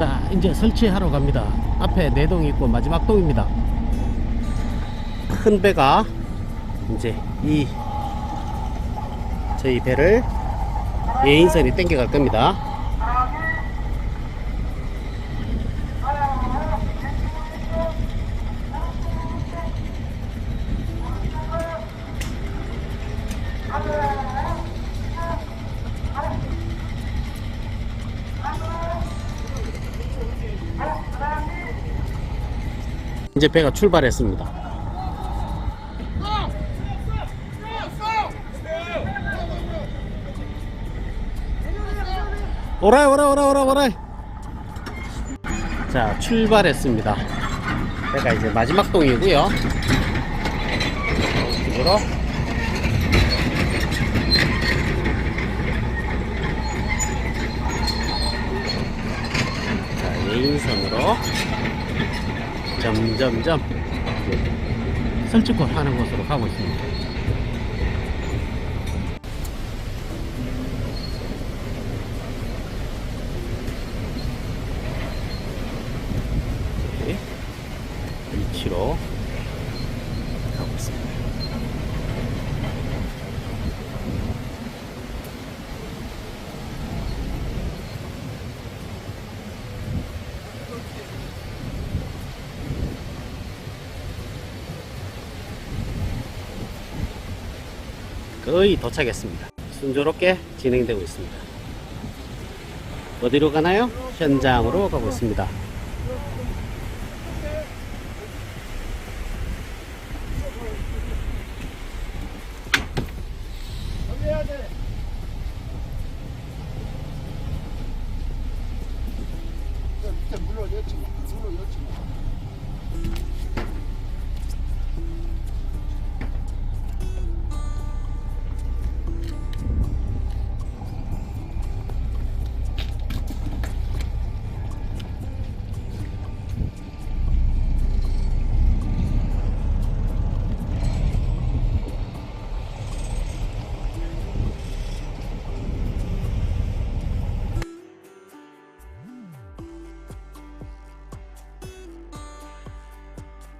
자 이제 설치하러 갑니다. 앞에 네동 있고 마지막 동입니다. 큰 배가 이제 이 저희 배를 예인선이 땡겨갈 겁니다 이제 배가 출발했습니다. 오라이 오라이 오라이 오라이 오라이. 자 출발했습니다. 배가 이제 마지막 동이고요. 이쪽으로. 자 예인선으로 점점점 설치골 하는 곳으로 가고 있습니다. 위치로 가고 있습니다. 거의 도착했습니다. 순조롭게 진행되고 있습니다. 어디로 가나요? 현장으로 가고 있습니다. 물로 마. 물로 마.